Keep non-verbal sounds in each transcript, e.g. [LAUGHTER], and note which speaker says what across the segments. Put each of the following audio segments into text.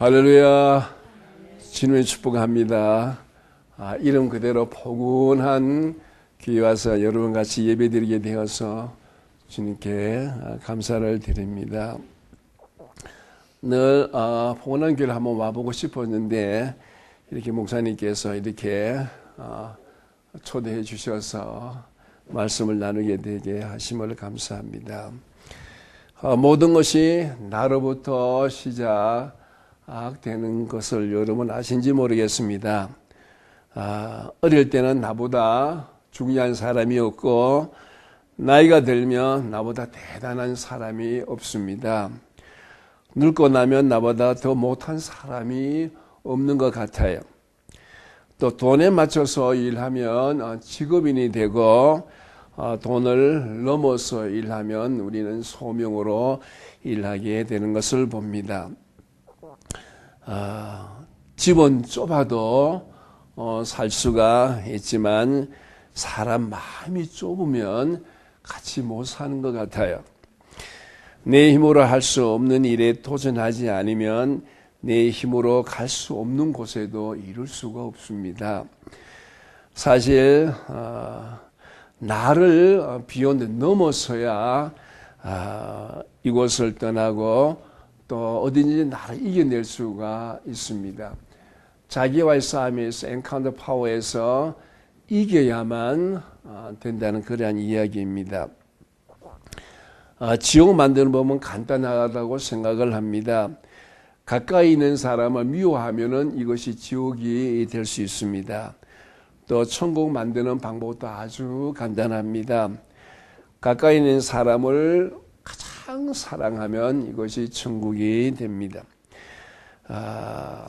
Speaker 1: 할렐루야. 주님의 축복합니다. 아, 이름 그대로 포근한 귀에 와서 여러분 같이 예배 드리게 되어서 주님께 아, 감사를 드립니다. 늘 어, 포근한 교회를 한번 와보고 싶었는데 이렇게 목사님께서 이렇게 어, 초대해 주셔서 말씀을 나누게 되게 하심을 감사합니다. 어, 모든 것이 나로부터 시작 되는 것을 여러분 아신지 모르겠습니다. 아, 어릴 때는 나보다 중요한 사람이 없고 나이가 들면 나보다 대단한 사람이 없습니다. 늙고 나면 나보다 더 못한 사람이 없는 것 같아요. 또 돈에 맞춰서 일하면 어, 직업인이 되고 어, 돈을 넘어서 일하면 우리는 소명으로 일하게 되는 것을 봅니다. 어, 집은 좁아도 어, 살 수가 있지만 사람 마음이 좁으면 같이 못 사는 것 같아요. 내 힘으로 할 수 없는 일에 도전하지 않으면 내 힘으로 갈 수 없는 곳에도 이룰 수가 없습니다. 사실 어, 나를 비우는 넘어서야 어, 이곳을 떠나고 또 어디든지 나를 이겨낼 수가 있습니다. 자기와의 싸움에서 엔카운터 파워에서 이겨야만 어, 된다는 그러한 이야기입니다. 어, 지옥 만드는 법은 간단하다고 생각을 합니다. 가까이 있는 사람을 미워하면 이것이 지옥이 될 수 있습니다. 또 천국 만드는 방법도 아주 간단합니다. 가까이 있는 사람을 가장 사랑하면 이것이 천국이 됩니다. 아,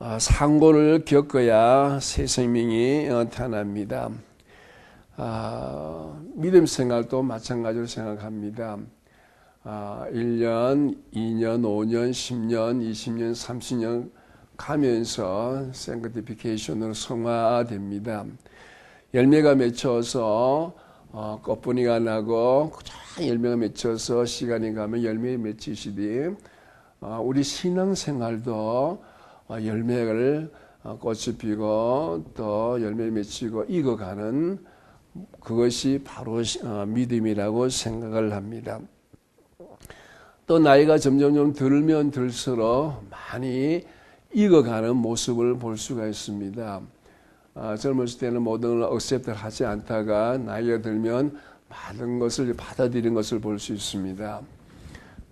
Speaker 1: 아, 상고를 겪어야 새 생명이 태어납니다. 아, 믿음 생활도 마찬가지로 생각합니다. 아, 1년, 2년, 5년, 10년, 20년, 30년 가면서 생크티피케이션으로 성화됩니다. 열매가 맺혀서 어, 꽃분이가 나고 열매가 맺혀서 시간이 가면 열매 맺히시되 어, 우리 신앙생활도 어, 열매를 어, 꽃이 피고 또 열매 맺히고 익어가는 그것이 바로 어, 믿음이라고 생각을 합니다. 또 나이가 점점점 들면 들수록 많이 익어가는 모습을 볼 수가 있습니다. 아, 젊었을 때는 모든 걸 억셉트 하지 않다가 나이가 들면 많은 것을 받아들인 것을 볼 수 있습니다.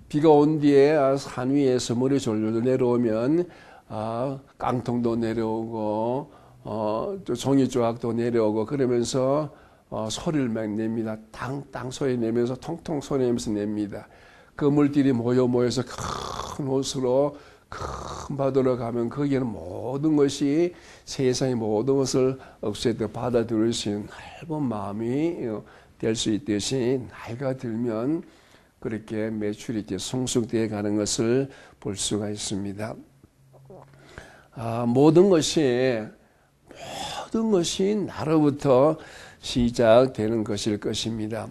Speaker 1: 비가 온 뒤에 아, 산 위에 서 물이 졸졸 내려오면 아, 깡통도 내려오고 어, 또 종이 조각도 내려오고 그러면서 어, 소리를 막 냅니다. 땅땅 소리 내면서 통통 소리 내면서 냅니다. 그 물들이 모여 모여서 큰 옷으로 큰 바다로 가면 거기에는 모든 것이 세상의 모든 것을 없애도 받아들일 수 있는 넓은 마음이 될 수 있듯이 나이가 들면 그렇게 매출이 성숙되어 가는 것을 볼 수가 있습니다. 아, 모든 것이 모든 것이 나로부터 시작되는 것일 것입니다.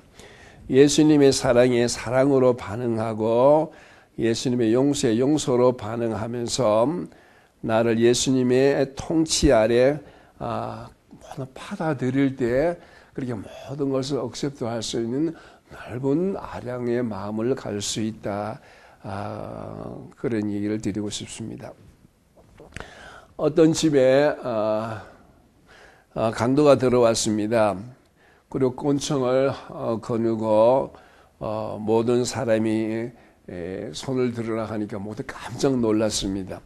Speaker 1: 예수님의 사랑에 사랑으로 반응하고 예수님의 용서에 용서로 반응하면서 나를 예수님의 통치 아래 아, 받아들일 때 그렇게 모든 것을 억셉도 할수 있는 넓은 아량의 마음을 갈 수 있다. 아, 그런 얘기를 드리고 싶습니다. 어떤 집에 아, 아, 강도가 들어왔습니다. 그리고 곤청을 어, 거누고 어, 모든 사람이 손을 들으라 하니까 모두 깜짝 놀랐습니다.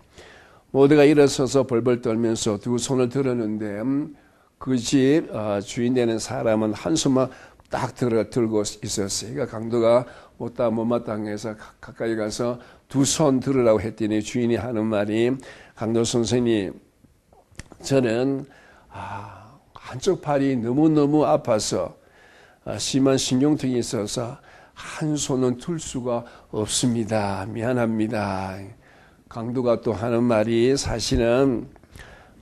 Speaker 1: 모두가 일어서서 벌벌 떨면서 두 손을 들었는데 음, 그집 어, 주인 되는 사람은 한숨만 딱 들어 들고 있었어요. 그러니까 강도가 못다 못마땅해서 가까이 가서 두 손 들으라고 했더니 주인이 하는 말이 강도 선생님 저는 아, 한쪽 팔이 너무너무 아파서 아, 심한 신경통이 있어서 한 손은 들 수가 없습니다. 미안합니다. 강도가 또 하는 말이 사실은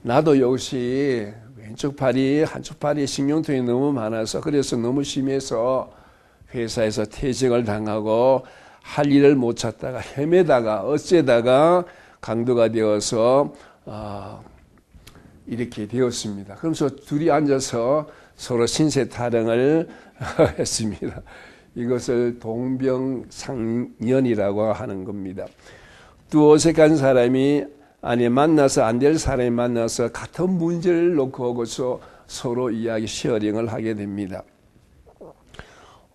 Speaker 1: 나도 역시 왼쪽 팔이 한쪽 팔이 신경통이 너무 많아서 그래서 너무 심해서 회사에서 퇴직을 당하고 할 일을 못 찾다가 헤매다가 어째다가 강도가 되어서 어, 이렇게 되었습니다. 그러면서 둘이 앉아서 서로 신세 타령을 [LAUGHS] 했습니다. 이것을 동병상련이라고 하는 겁니다. 두 어색한 사람이 아니 만나서 안 될 사람이 만나서 같은 문제를 놓고 오고서 서로 이야기 쉐어링을 하게 됩니다.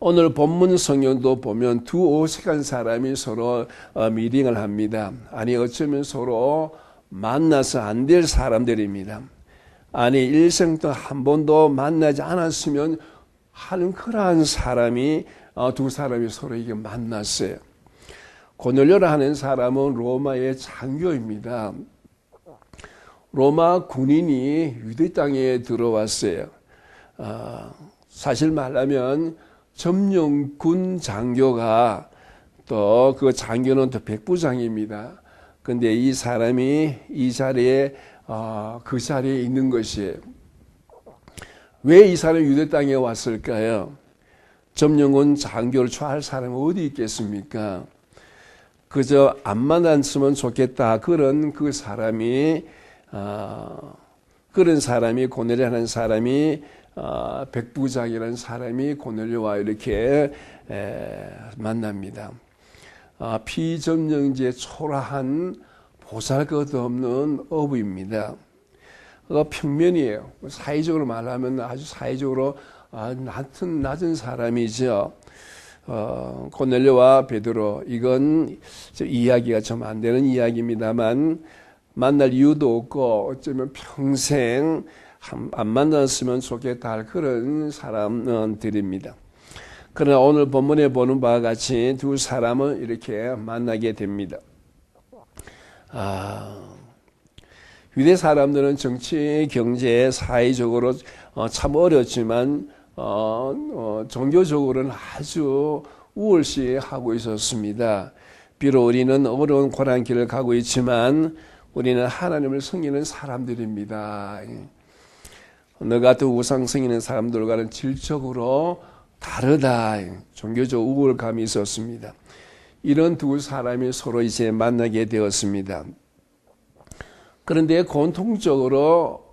Speaker 1: 오늘 본문 성경도 보면 두 어색한 사람이 서로 어, 미팅을 합니다. 아니 어쩌면 서로 만나서 안 될 사람들입니다. 아니 일생 동안 한 번도 만나지 않았으면 하는 그러한 사람이 어, 두 사람이 서로 이게 만났어요. 고넬료라 하는 사람은 로마의 장교입니다. 로마 군인이 유대 땅에 들어왔어요. 어, 사실 말하면 점령군 장교가 또 그 장교는 또 백부장입니다. 근데 이 사람이 이 자리에 어, 그 자리에 있는 것이에요. 왜 이 사람이 유대 땅에 왔을까요? 점령군 장교를 처할 사람이 어디 있겠습니까? 그저 안 만났으면 좋겠다. 그런 그 사람이, 어, 그런 사람이 고넬이라는 사람이 어, 백부장이라는 사람이 고넬료와 이렇게 에, 만납니다. 어, 피점령제 초라한 보살것없는 어부입니다. 그 평면이에요. 사회적으로 말하면 아주 사회적으로 아, 낮은 낮은 사람이죠. 어, 고넬료와 베드로 이건 이야기가 좀 안 되는 이야기입니다만 만날 이유도 없고 어쩌면 평생 안 만났으면 좋겠다 할 그런 사람들입니다. 그러나 오늘 본문에 보는 바와 같이 두 사람은 이렇게 만나게 됩니다. 아, 유대 사람들은 정치, 경제, 사회적으로 어, 참 어렵지만 어, 어, 종교적으로는 아주 우월시하고 있었습니다. 비록 우리는 어려운 고난길을 가고 있지만 우리는 하나님을 섬기는 사람들입니다. 너 같은 우상 섬기는 사람들과는 질적으로 다르다. 종교적 우월감이 있었습니다. 이런 두 사람이 서로 이제 만나게 되었습니다. 그런데 공통적으로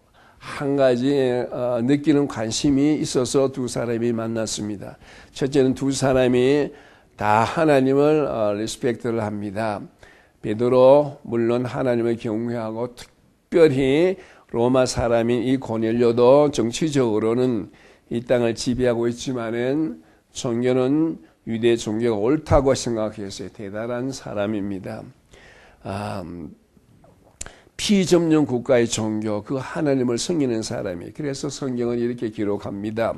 Speaker 1: 한 가지 어, 느끼는 관심이 있어서 두 사람이 만났습니다. 첫째는 두 사람이 다 하나님을 리스펙트를 어, 합니다. 베드로 물론 하나님을 경외하고 특별히 로마 사람인 이 고넬료도 정치적으로는 이 땅을 지배하고 있지만은 종교는 유대 종교가 옳다고 생각했어요. 대단한 사람입니다. 아, 피점령 국가의 종교, 그 하나님을 섬기는 사람이. 그래서 성경은 이렇게 기록합니다.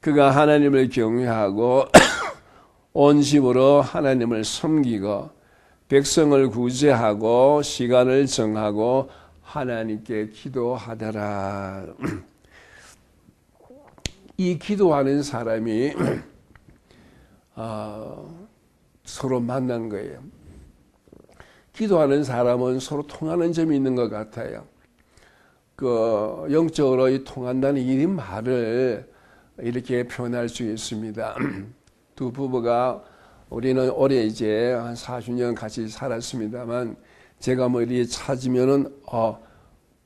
Speaker 1: 그가 하나님을 경외하고 [COUGHS] 온 집으로 하나님을 섬기고 백성을 구제하고 시간을 정하고 하나님께 기도하더라. [CLEARS THROAT] 이 기도하는 사람이 어, [CLEARS THROAT] 서로 만난 거예요. 기도하는 사람은 서로 통하는 점이 있는 것 같아요. 그 영적으로 이 통한다는 이 말을 이렇게 표현할 수 있습니다. [CLEARS THROAT] 두 부부가 우리는 올해 이제 한 40년 같이 살았습니다만 제가 뭐 이렇게 찾으면은 어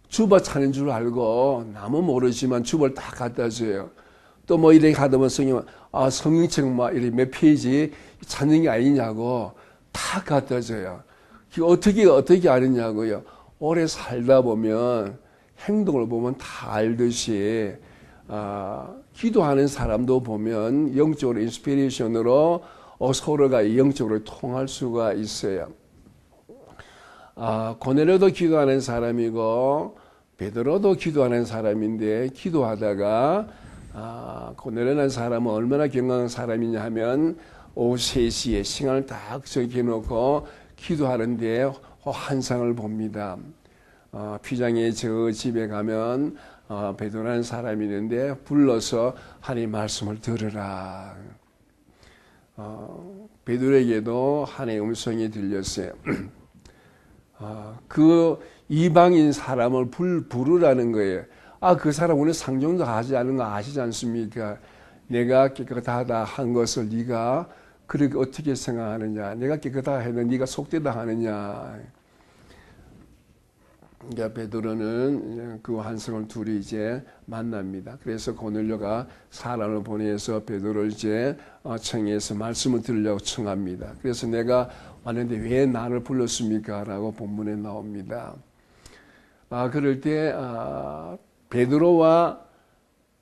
Speaker 1: 주버 찾는 줄 알고 나무 모르지만 주버를 다 갖다 줘요. 또 뭐 이렇게 하다 보면 성경 아 성경책 막 이렇게 몇 페이지 찾는 게 아니냐고 다 갖다 줘요. 어떻게 어떻게 아느냐고요. 오래 살다 보면 행동을 보면 다 알듯이 아, 기도하는 사람도 보면 영적으로 인스피레이션으로 어, 서로가 영적으로 통할 수가 있어요. 아, 고넬료도 기도하는 사람이고 베드로도 기도하는 사람인데 기도하다가 아, 고넬료라는 사람은 얼마나 경건한 사람이냐 하면 오후 3시에 시간을 딱 정해놓고 기도하는데 환상을 봅니다. 어, 피장의 저 집에 가면 어, 베드로라는 사람이 있는데 불러서 하나님 말씀을 들으라. 어, 베드로에게도 하나님의 음성이 들렸어요. [CLEARS THROAT] 어, 그 이방인 사람을 불, 부르라는 거예요. 아, 그 사람 오늘 상종도 하지 않은 거 아시지 않습니까? 내가 깨끗하다 한 것을 네가 그렇게 어떻게 생각하느냐? 내가 깨끗하다 해도 네가 속되다 하느냐? 그러니까 베드로는 그 환성을 둘이 이제 만납니다. 그래서 고넬료가 사람을 보내서 베드로를 이제 어, 청해서 말씀을 들으려고 청합니다. 그래서 내가 왔는데 왜 나를 불렀습니까? 라고 본문에 나옵니다. 아, 그럴 때, 아, 베드로와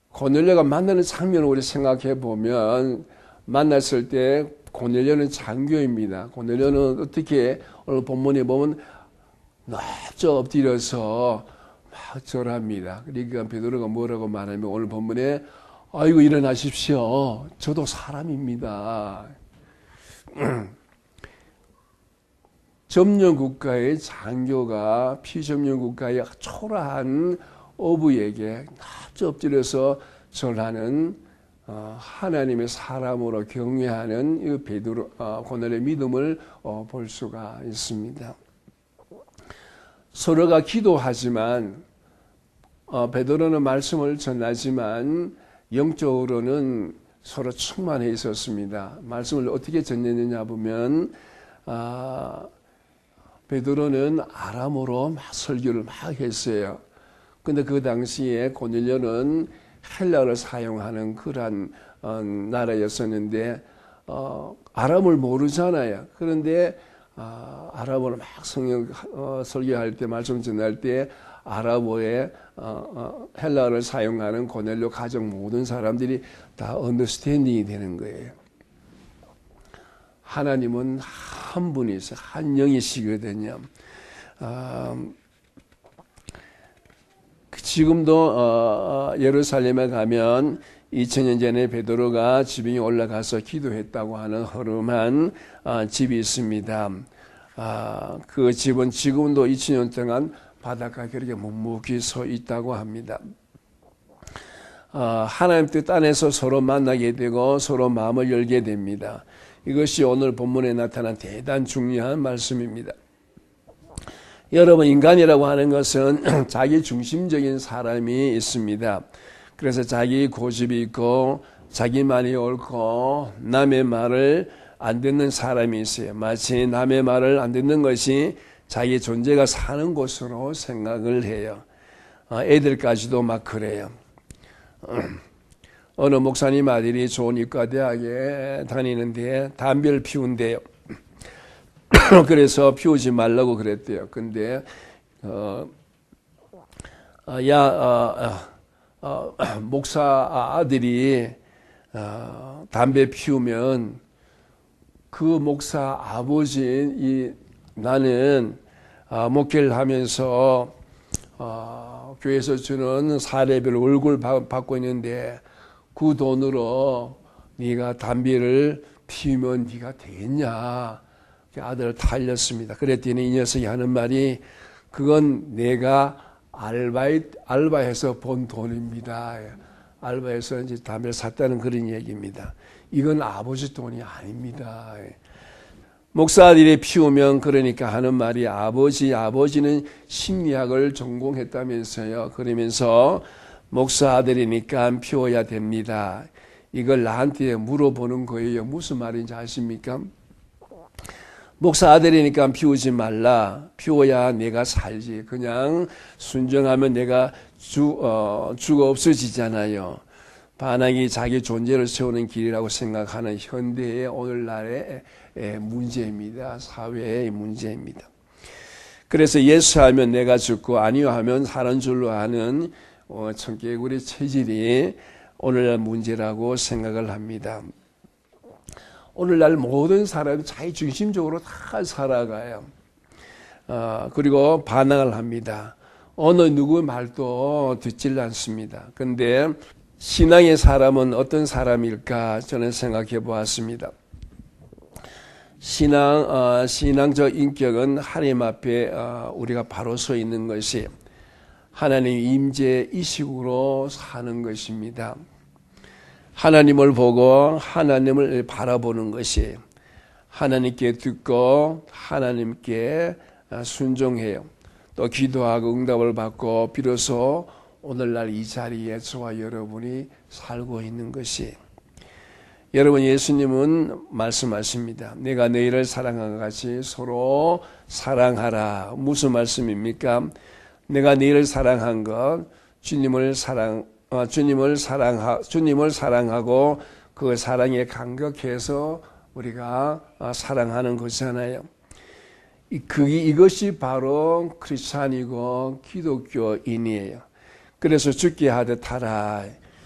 Speaker 1: 고넬료가 만나는 장면을 우리 생각해 보면 만났을 때 고넬료는 장교입니다. 고넬료는 어떻게 오늘 본문에 보면 납저 엎드려서 막 절합니다. 그러니까 베드로가 뭐라고 말하면 오늘 본문에 아이고 일어나십시오. 저도 사람입니다. [CLEARS THROAT] 점령 국가의 장교가 피점령 국가의 초라한 어부에게 납저 엎드려서 절하는 어, 하나님의 사람으로 경외하는 이 베드로 어, 고넬의 믿음을 어, 볼 수가 있습니다. 서로가 기도하지만 어, 베드로는 말씀을 전하지만 영적으로는 서로 충만해 있었습니다. 말씀을 어떻게 전했느냐 보면 아, 베드로는 아람어로 막 설교를 막 했어요. 근데 그 당시에 고넬료는 헬라어를 사용하는 그러한 어, 나라였었는데 어, 아람을 모르잖아요. 그런데 아, 아랍어로 막 성경 어, 설교할 때 말씀 전할 때 아랍어에 어, 어, 헬라어를 사용하는 고넬료 가족 모든 사람들이 다 언더스탠딩이 되는 거예요. 하나님은 한 분이서 한 영이시거든요. 아, 지금도 어, 어, 예루살렘에 가면 2000년 전에 베드로가 지붕에 올라가서 기도했다고 하는 허름한 아, 집이 있습니다. 아, 그 집은 지금도 2000년 동안 바닷가 그렇게 묵묵히 서 있다고 합니다. 아, 하나님 뜻 안에서 서로 만나게 되고 서로 마음을 열게 됩니다. 이것이 오늘 본문에 나타난 대단 중요한 말씀입니다. 여러분 인간이라고 하는 것은 [CLEARS THROAT] 자기 중심적인 사람이 있습니다. 그래서 자기 고집이 있고 자기만이 옳고 남의 말을 안 듣는 사람이 있어요. 마치 남의 말을 안 듣는 것이 자기 존재가 사는 곳으로 생각을 해요. 어, 애들까지도 막 그래요. [CLEARS THROAT] 어느 목사님 아들이 좋은 이과대학에 다니는데 담배를 피운대요. 그래서 피우지 말라고 그랬대요. 근데 어, 어, 야 어, 어, [CLEARS THROAT] 목사 아들이 어, 담배 피우면 그 목사 아버지인 이 나는 어, 목회를 하면서 어, 교회에서 주는 사례별 월급 받고 있는데 그 돈으로 네가 담배를 피우면 네가 되겠냐? 아들을 달렸습니다. 그랬더니 이 녀석이 하는 말이 그건 내가 알바이, 알바해서 본 돈입니다. 알바해서 이제 담배를 샀다는 그런 얘기입니다. 이건 아버지 돈이 아닙니다. 목사들이 피우면 그러니까 하는 말이 아버지, 아버지는 심리학을 전공했다면서요. 그러면서 목사 아들이니까 피워야 됩니다. 이걸 나한테 물어보는 거예요. 무슨 말인지 아십니까? 목사 아들이니까 피우지 말라. 피워야 내가 살지. 그냥 순정하면 내가 주, 어, 주가 없어지잖아요. 반항이 자기 존재를 세우는 길이라고 생각하는 현대의 오늘날의 문제입니다. 사회의 문제입니다. 그래서 예수하면 내가 죽고 아니요 하면 사는 줄로 하는 어, 청개구리 체질이 오늘날 문제라고 생각을 합니다. 오늘날 모든 사람이 자기 중심적으로 다 살아가요. 어, 그리고 반항을 합니다. 어느 누구 말도 듣질 않습니다. 근데 신앙의 사람은 어떤 사람일까 저는 생각해 보았습니다. 신앙, 어, 신앙적 인격은 하나님 앞에 어, 우리가 바로 서 있는 것이 하나님 임재 이식으로 사는 것입니다. 하나님을 보고 하나님을 바라보는 것이 하나님께 듣고 하나님께 순종해요. 또 기도하고 응답을 받고 비로소 오늘날 이 자리에 저와 여러분이 살고 있는 것이 여러분 예수님은 말씀하십니다. 내가 너희를 사랑한 것 같이 서로 사랑하라. 무슨 말씀입니까? 내가 너희를 사랑한 것 주님을 사랑 어, 주님을 사랑하 주님을 사랑하고 그 사랑에 감격해서 우리가 어, 사랑하는 것이잖아요. 그 이것이 바로 크리스찬이고 기독교인이에요. 그래서 죽게 하듯 하라.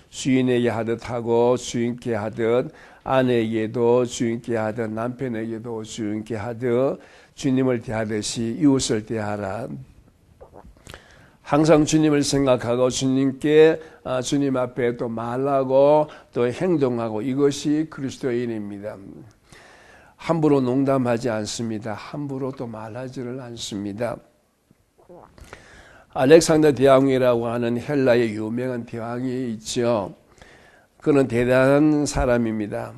Speaker 1: 주인에게 하듯 하고 주인께 하듯 아내에게도 주인께 하듯 남편에게도 주인께 하듯 주님을 대하듯이 이웃을 대하라. 항상 주님을 생각하고 주님께 아, 주님 앞에 또 말하고 또 행동하고 이것이 그리스도인입니다. 함부로 농담하지 않습니다. 함부로 또 말하지를 않습니다. 알렉산더 대왕이라고 하는 헬라의 유명한 대왕이 있죠. 그는 대단한 사람입니다.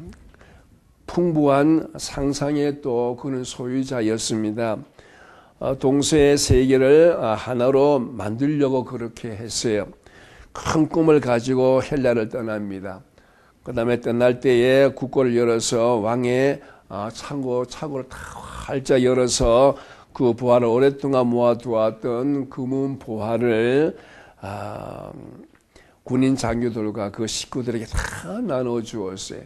Speaker 1: 풍부한 상상의 또 그는 소유자였습니다. 어, 동서의 세계를 어, 하나로 만들려고 그렇게 했어요. 큰 꿈을 가지고 헬라를 떠납니다. 그 다음에 떠날 때에 국고를 열어서 왕의 어, 창고, 창고를 다 활짝 열어서 그 보화를 오랫동안 모아두었던 금은 보화를 아, 군인 장교들과 그 식구들에게 다 나눠 주었어요.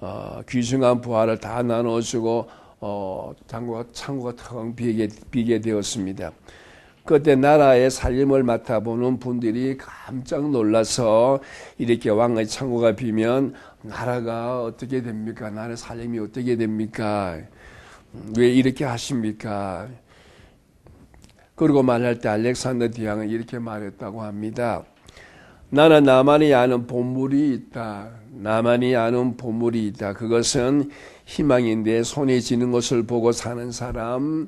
Speaker 1: 어, 귀중한 부하를 다 나눠주고 어, 창고가, 창고가 텅 비게, 비게 되었습니다. 그때 나라의 살림을 맡아보는 분들이 깜짝 놀라서 이렇게 왕의 창고가 비면 나라가 어떻게 됩니까? 나라의 살림이 어떻게 됩니까? 왜 이렇게 하십니까? 그리고 말할 때 알렉산더 디앙은 이렇게 말했다고 합니다. 나는 나만이 아는 보물이 있다. 나만이 아는 보물이 있다. 그것은 희망인데 손에 쥐는 것을 보고 사는 사람,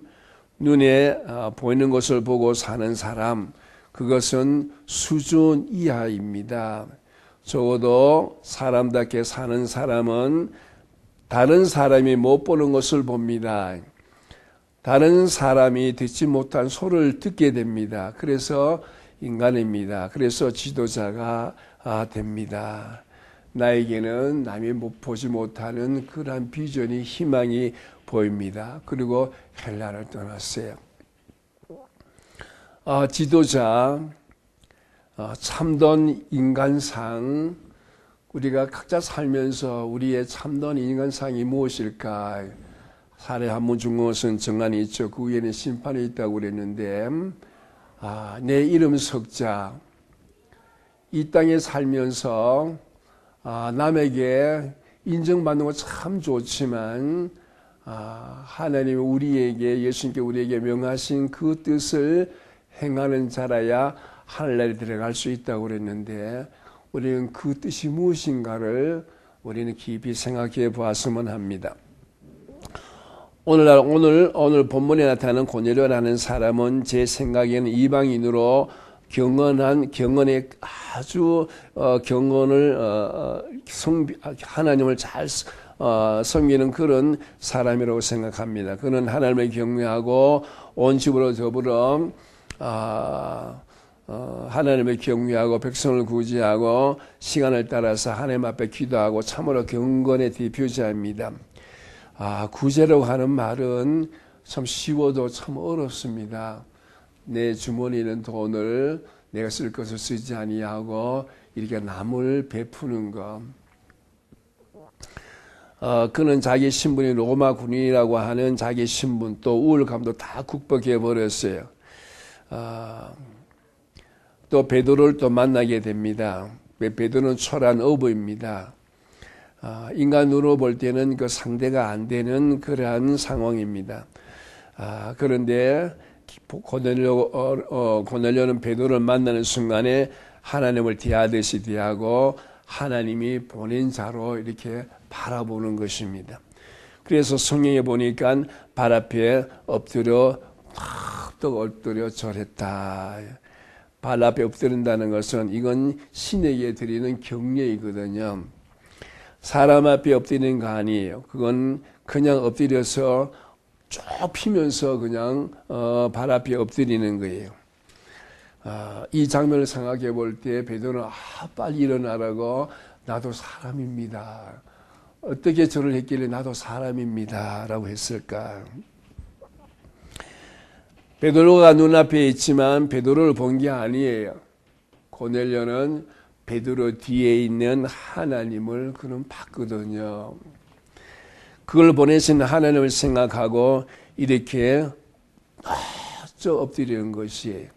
Speaker 1: 눈에 아, 보이는 것을 보고 사는 사람, 그것은 수준 이하입니다. 적어도 사람답게 사는 사람은 다른 사람이 못 보는 것을 봅니다. 다른 사람이 듣지 못한 소를 듣게 됩니다. 그래서 인간입니다. 그래서 지도자가 아, 됩니다. 나에게는 남이 보지 못하는 그러한 비전이 희망이 보입니다. 그리고 헬라를 떠났어요. 어, 지도자, 어, 참된 인간상, 우리가 각자 살면서 우리의 참된 인간상이 무엇일까? 살해 한문 중 것은 정한이 있죠. 그 위에는 심판이 있다고 그랬는데, 아, 내 이름 석자, 이 땅에 살면서 아, 남에게 인정받는 거참 좋지만 아, 하나님 우리에게 예수님께 우리에게 명하신 그 뜻을 행하는 자라야 하늘나라에 들어갈 수 있다고 그랬는데 우리는 그 뜻이 무엇인가를 우리는 깊이 생각해 보았으면 합니다. 오늘날 오늘 오늘 본문에 나타나는 고넬료라는 사람은 제 생각에는 이방인으로 경건한 경건의 아주 어, 경건을 어, 어성 하나님을 잘 어, 섬기는 그런 사람이라고 생각합니다. 그는 하나님을 경외하고 온 집으로 더불어 어, 어, 하나님을 경외하고 백성을 구제하고 시간을 따라서 하나님 앞에 기도하고 참으로 경건의 대표자입니다. 아, 구제라고 하는 말은 참 쉬워도 참 어렵습니다. 내 주머니는 돈을 내가 쓸 것을 쓰지 아니하고 이렇게 남을 베푸는 것. 어, 그는 자기 신분이 로마 군인이라고 하는 자기 신분 또 우울감도 다 극복해 버렸어요. 어, 또 베드로를 또 만나게 됩니다. 베드로는 초란 어부입니다. 어, 인간으로 볼 때는 그 상대가 안 되는 그러한 상황입니다. 아, 그런데 고넬료, 어, 어, 고넬료는 베드로를 만나는 순간에 하나님을 대하듯이 대하고 하나님이 보낸 자로 이렇게 바라보는 것입니다. 그래서 성경에 보니까 발 앞에 엎드려 탁 엎드려 절했다. 발 앞에 엎드린다는 것은 이건 신에게 드리는 경례이거든요. 사람 앞에 엎드리는 거 아니에요. 그건 그냥 엎드려서 쭉 피면서 그냥 어, 발 앞에 엎드리는 거예요. 아, 이 장면을 생각해 볼 때 베드로는 아, 빨리 일어나라고 나도 사람입니다. 어떻게 저를 했길래 나도 사람입니다. 라고 했을까? 베드로가 눈앞에 있지만 베드로를 본 게 아니에요. 고넬료는 베드로 뒤에 있는 하나님을 그는 봤거든요. 그걸 보내신 하나님을 생각하고 이렇게 저 엎드리는 것이에요.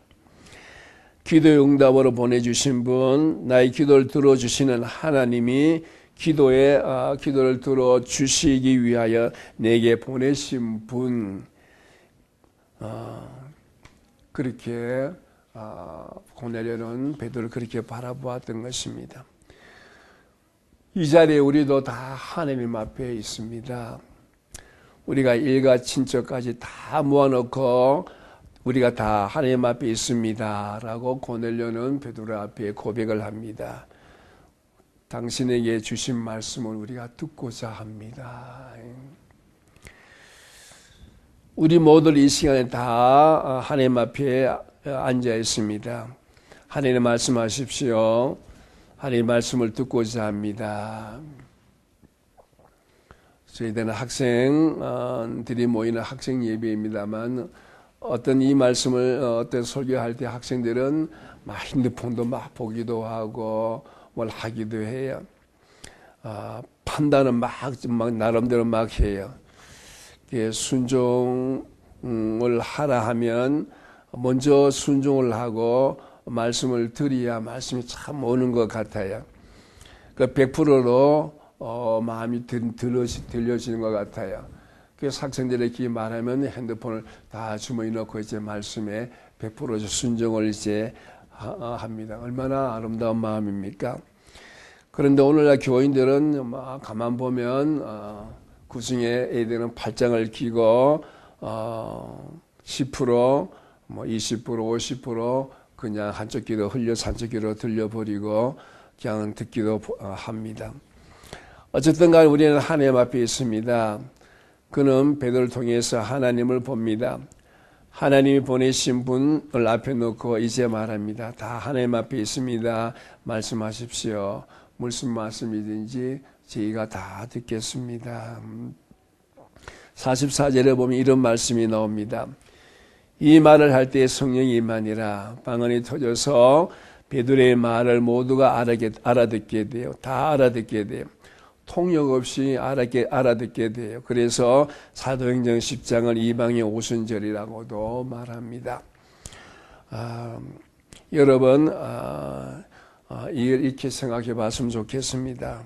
Speaker 1: 기도의 응답으로 보내주신 분, 나의 기도를 들어주시는 하나님이 기도에 아, 기도를 들어 주시기 위하여 내게 보내신 분, 아, 그렇게 아, 고넬료는 베드로를 그렇게 바라보았던 것입니다. 이 자리에 우리도 다 하나님 앞에 있습니다. 우리가 일가 친척까지 다 모아놓고 우리가 다 하나님 앞에 있습니다. 라고 고넬료는 베드로 앞에 고백을 합니다. 당신에게 주신 말씀을 우리가 듣고자 합니다. 우리 모두 이 시간에 다 하나님 앞에 앉아 있습니다. 하나님 말씀하십시오. 하나님 말씀을 듣고자 합니다. 저희들은 학생들이 모이는 학생 예배입니다만 어떤 이 말씀을 어, 어떤 설교할 때 학생들은 막 핸드폰도 막 보기도 하고 뭘 하기도 해요. 아, 판단은 막, 막 나름대로 막 해요. 순종을 하라 하면 먼저 순종을 하고 말씀을 드려야 말씀이 참 오는 것 같아요. 그 100%로 어, 마음이 들, 들려지는 것 같아요. 그래서 학생들에게 말하면 핸드폰을 다 주머니 넣고 이제 말씀에 100% 순종을 이제 어, 합니다. 얼마나 아름다운 마음입니까? 그런데 오늘날 교인들은 막 가만 보면 어, 구중에 애들은 팔짱을 끼고 어, 10%, 뭐 20%, 50% 그냥 한쪽 귀로 흘려서 한쪽 귀로 들려버리고 그냥 듣기도 합니다. 어쨌든 간 우리는 하나님 앞에 있습니다. 그는 베드로를 통해서 하나님을 봅니다. 하나님이 보내신 분을 앞에 놓고 이제 말합니다. 다 하나님 앞에 있습니다. 말씀하십시오. 무슨 말씀이든지 저희가 다 듣겠습니다. 44절에 보면 이런 말씀이 나옵니다. 이 말을 할 때 성령이 임하니라 방언이 터져서 베드로의 말을 모두가 알아듣게 돼요. 다 알아듣게 돼요. 통역 없이 알아듣게, 알아듣게 돼요. 그래서 사도행전 10장을 이방의 오순절이라고도 말합니다. 아, 여러분 아, 아, 이렇게 생각해 봤으면 좋겠습니다.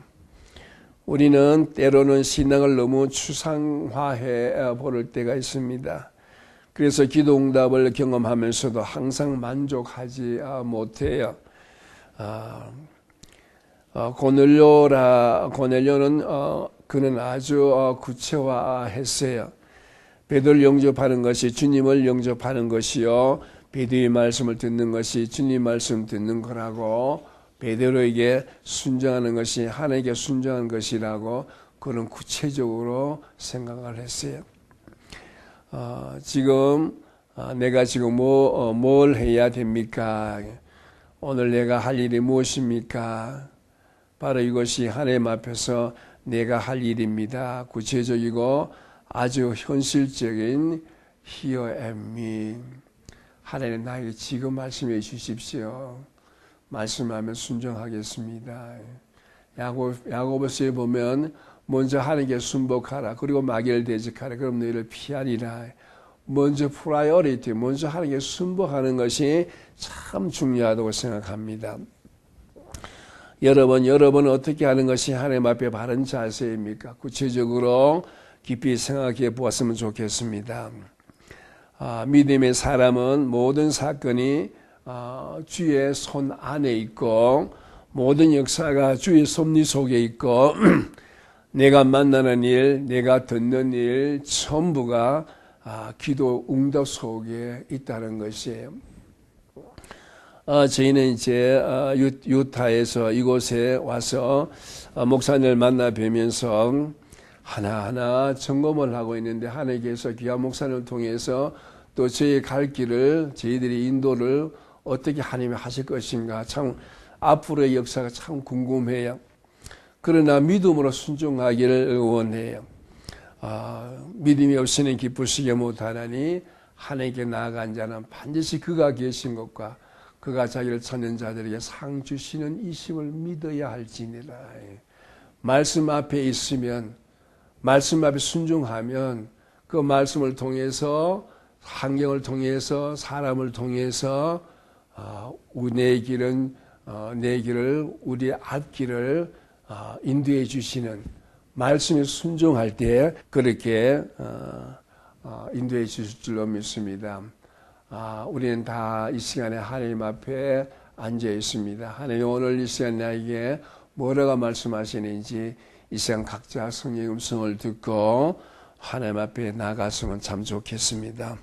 Speaker 1: 우리는 때로는 신앙을 너무 추상화해 보를 때가 있습니다. 그래서 기도응답을 경험하면서도 항상 만족하지 못해요. 아, 어, 고넬료라 고넬료는 어, 그는 아주 어, 구체화했어요. 베드를 영접하는 것이 주님을 영접하는 것이요. 베드의 말씀을 듣는 것이 주님 말씀 듣는 거라고 베드로에게 순종하는 것이 하나님께 순종하는 것이라고 그런 구체적으로 생각을 했어요. 어, 지금 어, 내가 지금 뭐, 어, 뭘 해야 됩니까? 오늘 내가 할 일이 무엇입니까? 바로 이것이 하나님 앞에서 내가 할 일입니다. 구체적이고 아주 현실적인 Here. 하나님 나에게 지금 말씀해 주십시오. 말씀하면 순종하겠습니다. 야곱, 야고보서에 보면 먼저 하나님께 순복하라. 그리고 마귀를 대적하라. 그럼 너희를 피하리라. 먼저 프라이어리티, 먼저 하나님께 순복하는 것이 참 중요하다고 생각합니다. 여러분, 여러분 어떻게 하는 것이 하나님 앞에 바른 자세입니까? 구체적으로 깊이 생각해 보았으면 좋겠습니다. 아, 믿음의 사람은 모든 사건이 아, 주의 손 안에 있고 모든 역사가 주의 섭리 속에 있고 [CLEARS THROAT] 내가 만나는 일, 내가 듣는 일 전부가 아, 기도 응답 속에 있다는 것이에요. 어, 저희는 이제 어, 유, 타에서 이곳에 와서 어, 목사님을 만나 뵈면서 하나하나 점검을 하고 있는데 하나님께서 귀한 목사님을 통해서 또 저희 갈 길을 저희들이 인도를 어떻게 하나님이 하실 것인가 참 앞으로의 역사가 참 궁금해요. 그러나 믿음으로 순종하기를 원해요. 아, 믿음이 없이는 기쁘시게 못하나니 하나님께 나아간 자는 반드시 그가 계신 것과 그가 자기를 찾는 자들에게 상 주시는 이심을 믿어야 할지니라. 말씀 앞에 있으면 말씀 앞에 순종하면 그 말씀을 통해서 환경을 통해서 사람을 통해서 어, 내 길은 어, 내 길을 우리 앞길을 어, 인도해 주시는 말씀에 순종할 때 그렇게 인도해 주실 줄로 믿습니다. 아, 우리는 다 이 시간에 하나님 앞에 앉아 있습니다. 하나님 오늘 이 시간 나에게 뭐라고 말씀하시는지 이 시간 각자 성령 음성을 듣고 하나님 앞에 나갔으면 참 좋겠습니다.